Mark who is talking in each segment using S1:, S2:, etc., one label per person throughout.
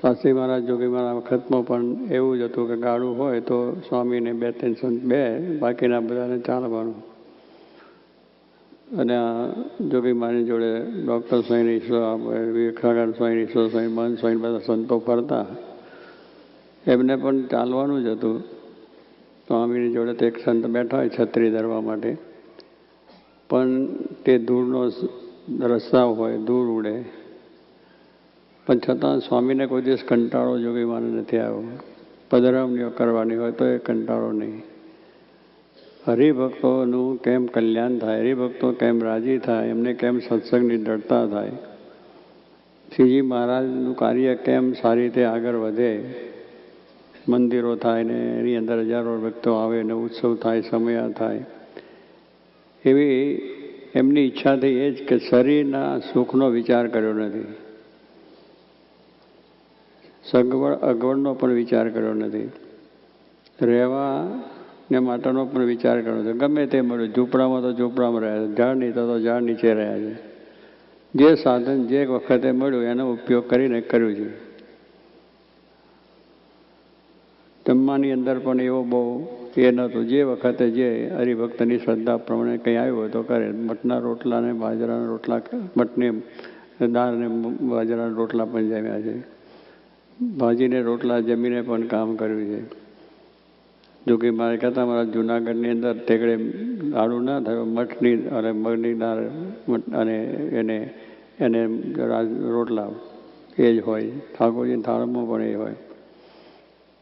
S1: શાસ્ત્રી મહારાજ જોગી મહારાજ વખતમાં પણ એવું જ હતું કે ગાડું હોય તો સ્વામીને બે, ત્રણ સંત બે, બાકીના બધાને ચાલવાનું. અને આ જોગી માની જોડે ડૉક્ટર ઈશ્વર વિવેકાનંદ સ્વામી, ઈશ્વર સ્વામી, મન સ્વામી બધા સંતો ફરતા. એમને પણ ચાલવાનું જ હતું. સ્વામીની જોડે તો એક સંત બેઠા હોય છત્રી ધરવા માટે. પણ તે ધૂળનો રસ્તા હોય ધૂળ ઉડે. પણ છતાં સ્વામીને કોઈ દિવસ કંટાળો જોગી માને નથી આવ્યો. પધરામણીઓ કરવાની હોય તો એ કંટાળો નહીં. હરિભક્તોનું કેમ કલ્યાણ થાય? હરિભક્તો કેમ રાજી થાય? એમને કેમ સત્સંગની દ્રઢતા થાય? શ્રીજી મહારાજનું કાર્ય કેમ સારી રીતે આગળ વધે? મંદિરો થાય ને એની અંદર હજારો ભક્તો આવે ને ઉત્સવ થાય, સમયા થાય. એવી એમની ઈચ્છા થઈ એ જ કે શરીરના સુખનો વિચાર કર્યો નથી. સગવડ, અગવડનો પણ વિચાર કર્યો નથી. રહેવા ને માટેનો પણ વિચાર કર્યો છે. ગમે તે મળ્યું ઝૂંપડામાં તો ઝૂંપડામાં રહ્યા છે. ઝાડ નીચે તો ઝાડ નીચે રહ્યા છે. જે સાધન જે વખતે મળ્યું એનો ઉપયોગ કરીને કર્યું છે. જમવાની અંદર પણ એવો બહુ એ નહોતું. જે વખતે જે હરિભક્તની શ્રદ્ધા પ્રમાણે કંઈ આવ્યું હોય તો કરે. મઠના રોટલા ને બાજરાના રોટલા, મઠને દાળ ને બાજરાના રોટલા પણ જમ્યા છે. ભાજીને રોટલા જમીને પણ કામ કર્યું છે. જો કે મારે કહેતા મારા જુનાગઢની અંદર ટેકડે લાડુ ના થયો, મઠની અને મગની દાળ અને એને એને રોટલા, એ જ હોય. ઠાકોરજીની થાળમાં પણ એ હોય.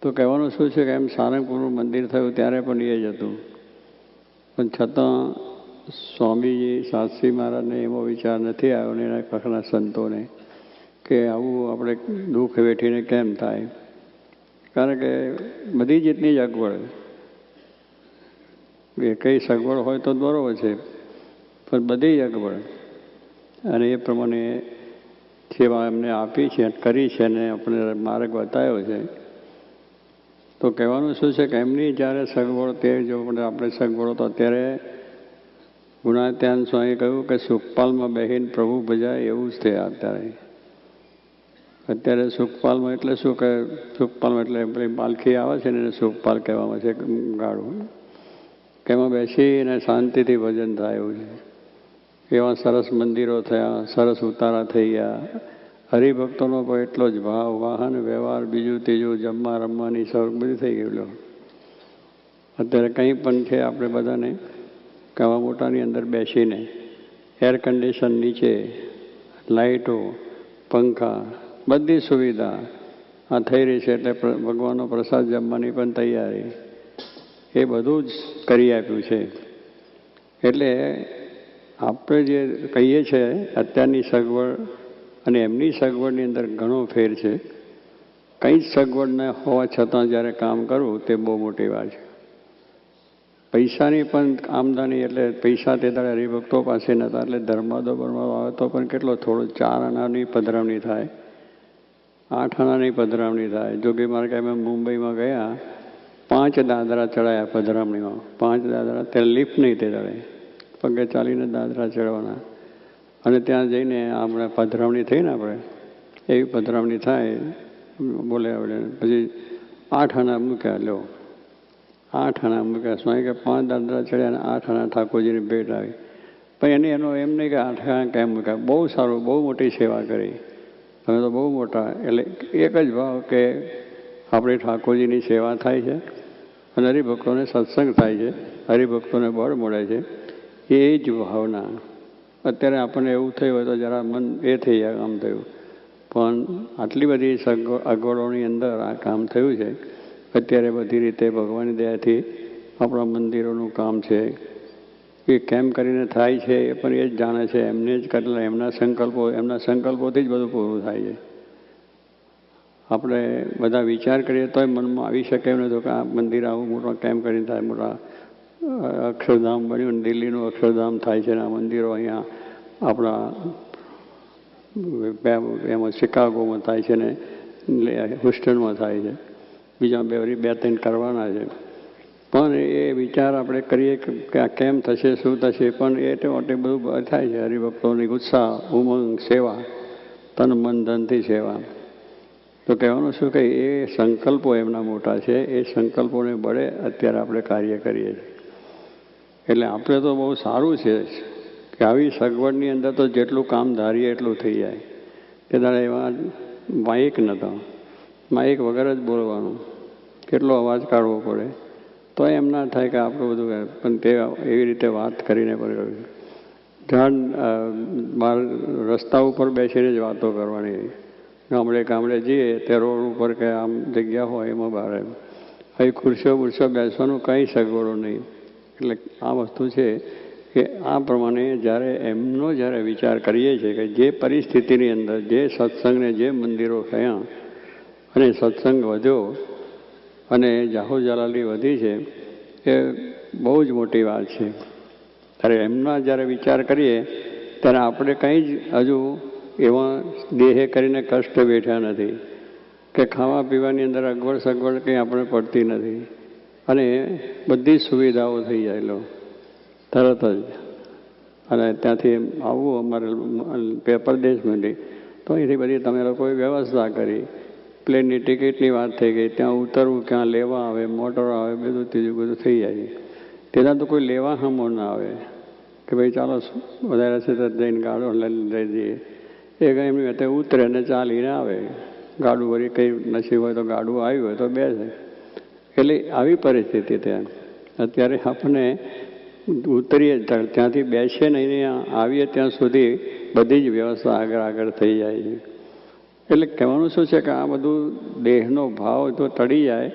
S1: તો કહેવાનું શું છે કે એમ સારંગપુરનું મંદિર થયું ત્યારે પણ એ જ હતું. પણ છતાં સ્વામીજી શાસ્ત્રી મહારાજને એવો વિચાર નથી આવ્યો ને એના કખના સંતોને. કે આવું આપણે દુઃખ વેઠીને કેમ થાય? કારણ કે બધી જીતની જ અગવડ એ કઈ સગવડ હોય તો બરોબર છે, પણ બધી અગવડ. અને એ પ્રમાણે સેવા એમને આપી છે કરી છે અને આપણે માર્ગ બતાવ્યો છે. તો કહેવાનું શું છે કે એમની જ્યારે સગવડ તે જો આપણે સગવડો તો અત્યારે ગુણાત્યાન સ્વામી કહ્યું કે સુખપાલમાં બહેન પ્રભુ ભજાય એવું જ છે અત્યારે. અત્યારે સુખપાલમાં એટલે શું કે સુખપાલમાં એટલે પેલી પાલખી આવે છે ને એને સુખપાલ કહેવામાં છે ગાળું. કે એમાં બેસીને શાંતિથી ભજન થાય એવું છે. એવા સરસ મંદિરો થયા, સરસ ઉતારા થઈ ગયા. હરિભક્તોનો પણ એટલો જ ભાવ, વાહન, વ્યવહાર, બીજું ત્રીજું, જમવા, રમવાની સૌ બધું થઈ ગયેલો અત્યારે કંઈ પણ છે આપણે બધાને કવા મોટાની અંદર બેસીને એર કન્ડિશન નીચે લાઇટો પંખા બધી સુવિધા આ થઈ રહી છે એટલે ભગવાનનો પ્રસાદ જમવાની પણ તૈયારી. એ બધું જ કરી આપ્યું છે. એટલે આપણે જે કહીએ છીએ અત્યારની સગવડ અને એમની સગવડની અંદર ઘણો ફેર છે. કંઈ જ સગવડ ન હોવા છતાં જ્યારે કામ કરવું તે બહુ મોટી વાત છે. પૈસાની પણ આમદાની એટલે પૈસા તે દાડે હરિભક્તો પાસે નહોતા એટલે ધર્માદો બરમાદો આવે તો પણ કેટલો થોડો ચાર આનાની પધરામણી થાય. આઠ આનાની પધરામણી થાય. જોકે મારે કાંઈ અમે મુંબઈમાં ગયા, પાંચ દાદરા ચડાયા પધરામણીમાં. પાંચ દાદરા ત્યાં લિફ્ટ નહીં તે દાડે પગે ચાલીને દાદરા ચડવાના. અને ત્યાં જઈને આપણે પધરામણી થઈ ને આપણે, એવી પધરામણી થાય, બોલે આપણે પછી આઠ આના મૂક્યા, લો. આઠ આના મૂક્યા સ્વામી કે પાંચ દાદરા ચડ્યા અને આઠ આના ઠાકોરજીની ભેટ આવી. પણ એને એનો એમ નહીં કે આઠ આના કેમ મૂક્યા. બહુ સારું, બહુ મોટી સેવા કરી. તમે તો બહુ મોટા, એટલે એક જ ભાવ કે આપણી ઠાકોરજીની સેવા થાય છે અને હરિભક્તોને સત્સંગ થાય છે, હરિભક્તોને બળ મળે છે, એ જ ભાવના. અત્યારે આપણને એવું થયું હોય તો જરા મન એ થઈ જાય આમ થયું. પણ આટલી બધી અગવડોની અંદર આ કામ થયું છે, અત્યારે બધી રીતે ભગવાનની દયાથી આપણા મંદિરોનું કામ છે એ કેમ કરીને થાય છે એ પણ એ જ જાણે છે. એમને જ કરેલા, એમના સંકલ્પો, એમના સંકલ્પોથી જ બધું પૂરું થાય છે. આપણે બધા વિચાર કરીએ તોય મનમાં આવી શકે એમ નતું કે આ મંદિર આવું મોટો કેમ કરીને થાય, મોટા અક્ષરધામ બન્યું દિલ્હીનું અક્ષરધામ થાય છે ને આ મંદિરો અહીંયા આપણા એમાં શિકાગોમાં થાય છે ને હુસ્ટનમાં થાય છે. બીજા બે બે, ત્રણ કરવાના છે. પણ એ વિચાર આપણે કરીએ કે આ કેમ થશે, શું થશે, પણ એ માટે બધું થાય છે હરિભક્તોની ઉત્સાહ ઉમંગ, સેવા, તન મન ધનથી સેવા. તો કહેવાનું શું કે એ સંકલ્પો એમના મોટા છે, એ સંકલ્પોને બળે અત્યારે આપણે કાર્ય કરીએ છીએ. એટલે આપણે તો બહુ સારું છે કે આવી સગવડની અંદર તો જેટલું કામ ધારીએ એટલું થઈ જાય. કે તારે એમાં માઇક નતા, માઇક વગર જ બોલવાનું. કેટલો અવાજ કાઢવો પડે. તો એમ ના થાય કે આપણું બધું પણ તે એવી રીતે વાત કરીને પણ ધ્યાન બહાર રસ્તા ઉપર બેસીને જ વાતો કરવાની. ગામડે ગામડે જઈએ, તે રોડ ઉપર કે આમ જગ્યા હોય એમાં બહાર અહીં ખુરશીઓ બુરશીઓ બેસવાનું કંઈ સગવડો નહીં. એટલે આ વસ્તુ છે કે આ પ્રમાણે જ્યારે એમનો જ્યારે વિચાર કરીએ છીએ કે જે પરિસ્થિતિની અંદર જે સત્સંગને જે મંદિરો થયા અને સત્સંગ વધ્યો અને જાહો જલાલી વધી છે, એ બહુ જ મોટી વાત છે. ત્યારે એમના જ્યારે વિચાર કરીએ, ત્યારે આપણે કંઈ જ હજુ એવા દેહે કરીને કષ્ટ બેઠા નથી, કે ખાવા પીવાની અંદર અગવડ સગવડ કંઈ આપણે પડતી નથી. અને બધી સુવિધાઓ થઈ જાય લો, તરત જ. અને ત્યાંથી આવવું અમારે પેપર દેશ મળી તો અહીંથી બધી તમે લોકોએ વ્યવસ્થા કરી. પ્લેનની ટિકિટની વાત થઈ ગઈ, ત્યાં ઉતરવું, ક્યાં લેવા આવે, મોટરો આવે, બધું ત્રીજું બધું થઈ જાય. તેના તો કોઈ લેવા હમો ના આવે કે ભાઈ ચાલો વધારે છે તો જઈને ગાડો લઈને લઈ જઈએ એ કંઈ એમની અત્યારે ઉતરે ને ચાલીને આવે. ગાડું વળી કંઈ નસીબ હોય તો ગાડું આવ્યું હોય તો બેસે. એટલે આવી પરિસ્થિતિ ત્યાં. અત્યારે આપણે ઉતરીએ ત્યાંથી બેસીએ નહીં આવીએ ત્યાં સુધી બધી જ વ્યવસ્થા આગળ આગળ થઈ જાય છે. એટલે કહેવાનું શું છે કે આ બધું દેહનો ભાવ જો તળી જાય,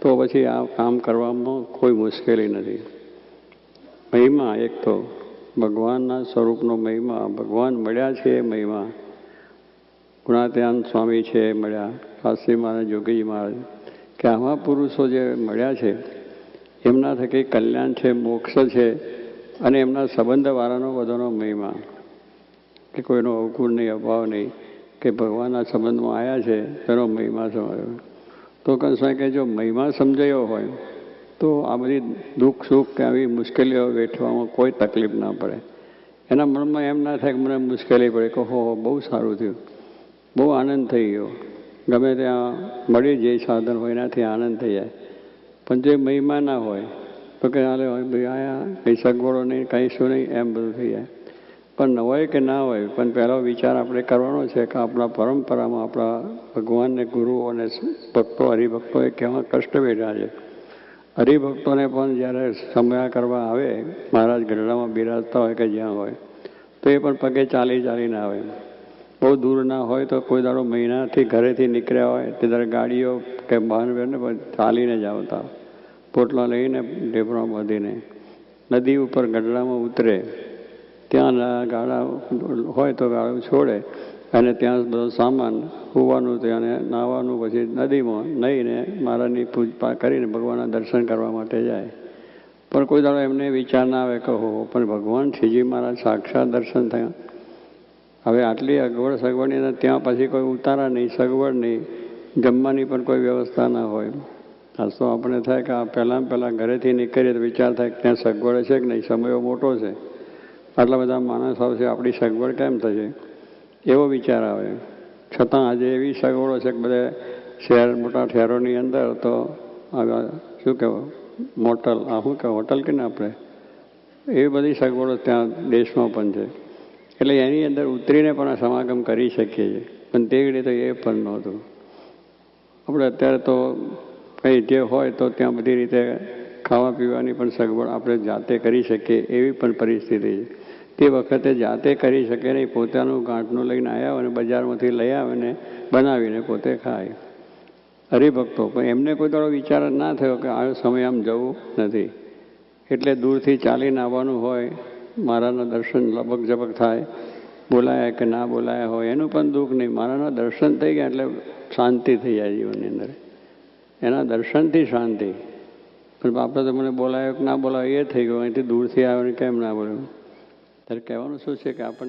S1: તો પછી આ કામ કરવામાં કોઈ મુશ્કેલી નથી. મહિમા એક તો ભગવાનના સ્વરૂપનો મહિમા, ભગવાન મળ્યા છે એ મહિમા. ગુણાત્યાન સ્વામી છે મળ્યા શાસ્ત્રી મહારાજ, જોગીજી મહારાજ, કે આવા પુરુષો જે મળ્યા છે, એમના થકી કલ્યાણ છે, મોક્ષ છે, અને એમના સંબંધવાળાનો બધાનો મહિમા. કે કોઈનો અવગુણ નહીં, અભાવ નહીં. કે ભગવાનના સંબંધમાં આવ્યા છે તેનો મહિમા સમજાયો. તો કહેશે કે જો મહિમા સમજાયો હોય તો આ બધી દુઃખ સુખ કે આવી મુશ્કેલીઓ વેઠવામાં કોઈ તકલીફ ના પડે. એના મનમાં એમ ના થાય કે મને મુશ્કેલી પડે. કે હો, બહુ સારું થયું. બહુ આનંદ થઈ ગયો. ગમે ત્યાં મળી જે સાધન હોય એનાથી આનંદ થઈ જાય. પણ જે મહિમા ના હોય તો કે હાલે હોય ભાઈ આયા કંઈ સગવડો નહીં કંઈ શું નહીં એમ બધું થઈ જાય. પણ ન હોય કે ના હોય, પણ પહેલો વિચાર આપણે કરવાનો છે કે આપણા પરંપરામાં આપણા ભગવાનને ગુરુઓ અને ભક્તો, હરિભક્તોએ કેવા કષ્ટ વેઠ્યા છે. હરિભક્તોને પણ જ્યારે સમયા કરવા આવે, મહારાજ ગઢડામાં બિરાજતા હોય કે જ્યાં હોય, તો એ પણ પગે ચાલી ચાલીને આવે. બહુ દૂર ના હોય તો કોઈ દાડો મહિનાથી ઘરેથી નીકળ્યા હોય તે ત્યારે ગાડીઓ કે વાહન વ્યવહારને પણ ચાલીને જ આવતા. પોટલા લઈને ઢેબરામાં બાંધીને. નદી ઉપર ગઢડામાં ઉતરે. ત્યાં ગાળા હોય તો ગાળું છોડે. અને ત્યાં બધો સામાન હોવાનું ત્યાં અને નાહવાનું પછી નદીમાં નહીને મારાની પૂજપા કરીને ભગવાનના દર્શન કરવા માટે જાય. પણ કોઈ દાડો એમને વિચાર ના આવે કહો પણ ભગવાન શ્રીજી મહારાજ સાક્ષાત દર્શન થયા. હવે આટલી અગવડ સગવડની અંદર ત્યાં પછી કોઈ ઉતારા નહીં, સગવડ નહીં. જમવાની પણ કોઈ વ્યવસ્થા ના હોય. આ તો આપણે થાય કે આ પહેલાં પહેલાં ઘરેથી નીકળીએ તો વિચાર થાય કે ત્યાં સગવડ છે કે નહીં? સમયો મોટો છે. આટલા બધા માણસ આવશે, આપણી સગવડ કેમ થશે? એવો વિચાર આવે. છતાં આજે એવી સગવડો છે કે બધા શહેર, મોટા શહેરોની અંદર તો આ શું કહેવાય? મોટલ, આ શું કહેવાય? હોટલ કે ને આપણે? એવી બધી સગવડો ત્યાં દેશમાં પણ છે. એટલે એની અંદર ઉતરીને પણ આ સમાગમ કરી શકીએ છીએ. પણ તેવી રીતે એ પણ નહોતું. આપણે અત્યારે તો કંઈ જે હોય તો ત્યાં બધી રીતે ખાવા પીવાની પણ સગવડ આપણે જાતે કરી શકીએ એવી પણ પરિસ્થિતિ છે. તે વખતે જાતે કરી શકે નહીં. પોતાનું ગાંઠનું લઈને આવ્યા અને બજારમાંથી લઈ આવીને બનાવીને પોતે ખાય. હરિભક્તો, પણ એમને કોઈ દાડો વિચાર જ ના થયો કે આ સમય આમ જવું નથી. એટલે દૂરથી ચાલીને આવવાનું હોય, મારાના દર્શન લબક ઝબક થાય, બોલાયા કે ના બોલાયા હોય, એનું પણ દુઃખ નહીં. મારાના દર્શન થઈ ગયા એટલે શાંતિ થઈ જાય જીવનની અંદર. એના દર્શનથી શાંતિ. પણ બાપા તો મને બોલાયો કે ના બોલાયો, એ થઈ ગયો. અહીંથી દૂરથી આવ્યો ને કેમ ના બોલ્યો? ત્યારે કહેવાનું શું છે કે આપણને